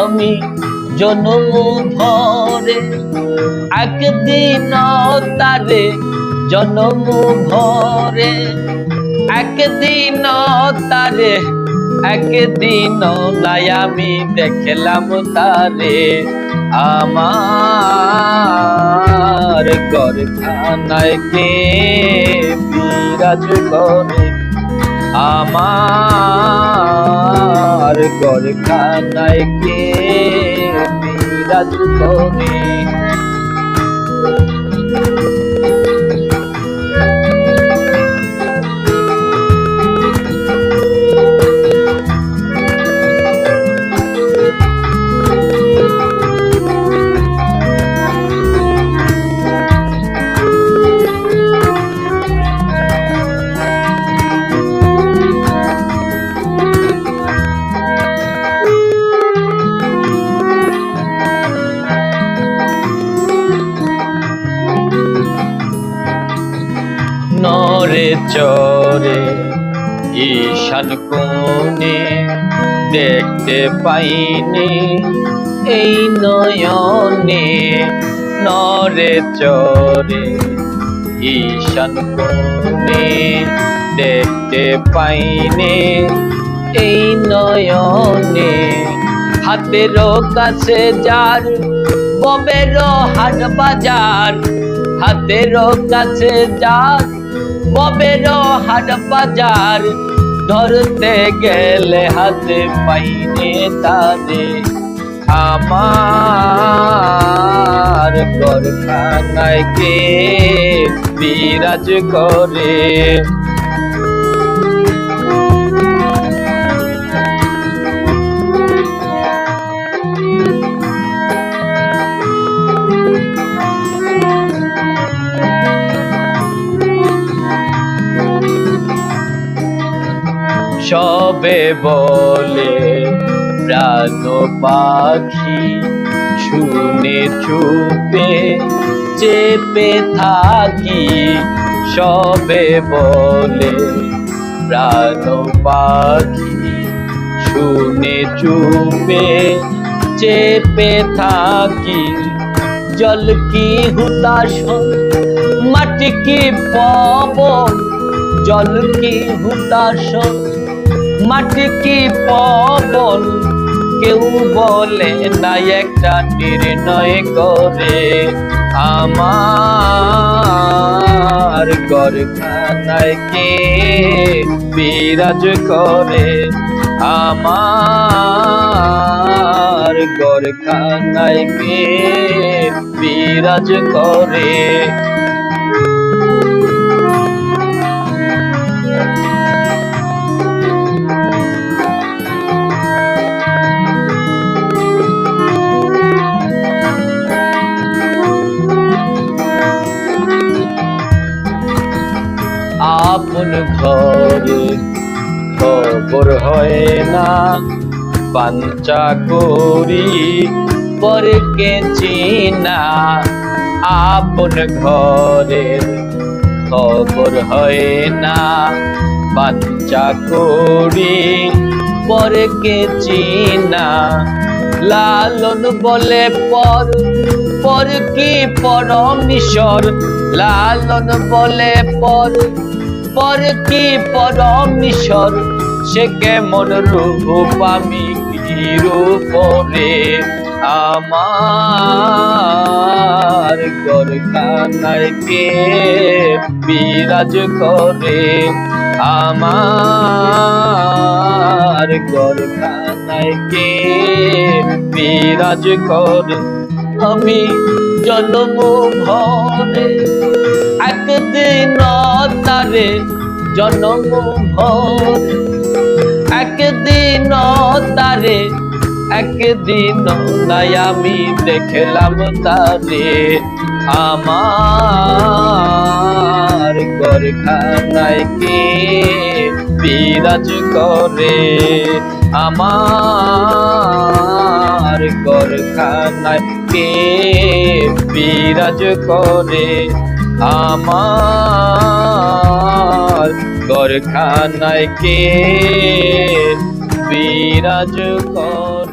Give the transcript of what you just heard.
আমি জনম ভরে একদিন তারে জনম ভরে একদিন তারে, একদিন নাই আমি দেখলাম তারে আমার গরখানায় কে বিরাজ করে। আমার গরখানায় কে বিরাজ করে নরে চরে, ঈশান কোণে দেখতে পাইনি। এই নয়নে নরে, চরে, ঈশান কোণে দেখতে পাইনি। এই নয়নে হাতের কাছে যার, ববের হাট বাজার, হাতের কাছে যার ববের হাট বাজার ধরতে গেলে হাতে পাইনে তারে আমার করখানায় কে বিরাজ করে? সবে বলে, প্রাণ পাখি শুনে চুপে চেপে থাকি, সবে বলে, প্রাণ পাখি শুনে চুপে চেপে থাকি। জল কি হুতাশন মাটি কি পবন জল কি হুতাশন মাটি কি পবন কেউ বলে না একটা নির্ণয় করে। আমার গরখানায় কে বিরাজ করে? আমার গরখানায় কে বিরাজ করে? আপন ঘরে খবর হয় না। পাঞ্চা করি পরকে চিনা আপন ঘরের খবর হয় না। বাচ্চা করি পরকে চিনা লালন বলে পর পর কি পরমিশ্বর লালন বলে পর পর কি পরমিশ্বর সে কেমন রূপ আমি কি রূপরে আমার গরখানায় কে বিরাজ করে? আমার গরখানায় কে বিরাজ করে? আমি জন্ম ভরে একদিন তারে জন্ম একদিন তারে একদিন নাই আমি দেখলাম তারে। আমার গরখানায় কে বিরাজ করে? আমার গরখানায় কে বিরাজ করে? আমার গরখানায় কে বিরাজ করে